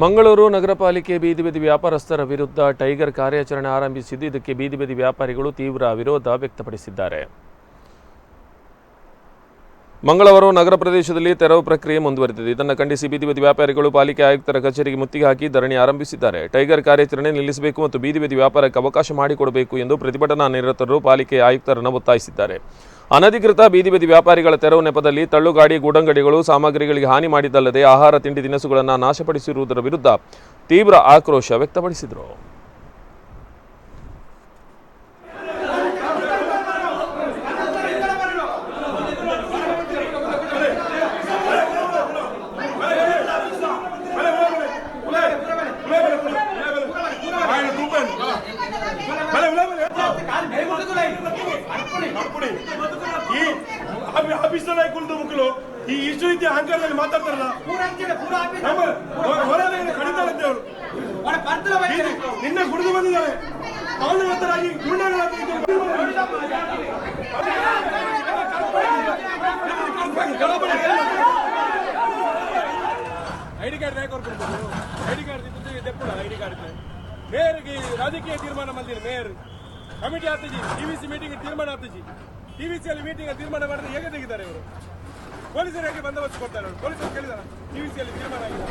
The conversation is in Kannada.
ಮಂಗಳೂರು ನಗರ ಪಾಲಿಕೆ ಬೀದಿ ಬದಿ ವ್ಯಾಪಾರಸ್ಥರ ವಿರುದ್ಧ ಟೈಗರ್ ಕಾರ್ಯಾಚರಣೆ ಆರಂಭಿಸಿದ್ದು, ಇದಕ್ಕೆ ಬೀದಿ ಬದಿ ವ್ಯಾಪಾರಿಗಳು ತೀವ್ರ ವಿರೋಧ ವ್ಯಕ್ತಪಡಿಸಿದ್ದಾರೆ. ಮಂಗಳವಾರ ನಗರ ಪ್ರದೇಶದಲ್ಲಿ ತೆರವು ಪ್ರಕ್ರಿಯೆ ಮುಂದುವರೆದಿದೆ. ಇದನ್ನು ಖಂಡಿಸಿ ಬೀದಿ ಬದಿ ವ್ಯಾಪಾರಿಗಳು ಪಾಲಿಕೆ ಆಯುಕ್ತರ ಕಚೇರಿಗೆ ಮುತ್ತಿಗೆ ಹಾಕಿ ಧರಣಿ ಆರಂಭಿಸಿದ್ದಾರೆ. ಟೈಗರ್ ಕಾರ್ಯಾಚರಣೆ ನಿಲ್ಲಿಸಬೇಕು ಮತ್ತು ಬೀದಿ ಬದಿ ವ್ಯಾಪಾರಕ್ಕೆ ಅವಕಾಶ ಮಾಡಿಕೊಡಬೇಕು ಎಂದು ಪ್ರತಿಭಟನಾ ನಿರತರು ಪಾಲಿಕೆ ಆಯುಕ್ತರನ್ನು ಒತ್ತಾಯಿಸಿದ್ದಾರೆ. ಅನಧಿಕೃತ ಬೀದಿ ಬದಿ ವ್ಯಾಪಾರಿಗಳ ತೆರವು ನೆಪದಲ್ಲಿ ತಳ್ಳುಗಾಡಿ ಗೂಡಂಗಡಿಗಳು ಸಾಮಗ್ರಿಗಳಿಗೆ ಹಾನಿ ಮಾಡಿದ್ದಲ್ಲದೆ ಆಹಾರ ತಿಂಡಿ ತಿನಿಸುಗಳನ್ನು ನಾಶಪಡಿಸಿರುವುದರ ವಿರುದ್ಧ ತೀವ್ರ ಆಕ್ರೋಶ ವ್ಯಕ್ತಪಡಿಸಿದರು. ಆಫೀಸ್ ಕುಳಿತು ಮಕ್ಕಳು ಈ ಇಷ್ಟು ರೀತಿ ಅಹಂಕಾರದಲ್ಲಿ ಮಾತಾಡ್ತಾರಲ್ಲ ನಮ್ಮ ಹೊರ- ಹೊರಗಡೆ ಕಡಿತಾರಂತೆ ಅವರು ನಿನ್ನೆ ಕುಡಿದು ಬಂದಿದ್ದಾರೆ. ಅವನು ಗುಂಡಗಳಾಗಿ ಐಡಿ ಕಾರ್ಡ್ ಹೇಗೆ ಕೊಡ್ತಾರೆ. ಐಡಿ ಕಾರ್ಡ್ ತೆಪ್ಪುಡ ಐಡಿ ಕಾರ್ಡ್ ಮೇಯರ್ಗೆ ರಾಜಕೀಯ ತೀರ್ಮಾನ ಮಂದಿರ ಮೇಯರ್. ಕಮಿಟಿ ಆಗ್ತಜಿ ಟಿವಿಸಿ ಮೀಟಿಂಗ್ ತೀರ್ಮಾನ ಆಗ್ತಜಿ ಟಿವಿಸಿ ಅಲ್ಲಿ ಮೀಟಿಂಗ್ ತೀರ್ಮಾನ ಮಾಡಿದ್ರೆ ಹೇಗೆ ತೆಗಿದ್ದಾರೆ ಇವರು? ಪೊಲೀಸರು ಹೇಗೆ ಬಂದೋಬಸ್ತ್ ಕೊಡ್ತಾರೆ ಪೊಲೀಸರು ಕೇಳಿದಾರ? ಟಿವಿಸಿಯಲ್ಲಿ ತೀರ್ಮಾನ ಆಗಿದೆ.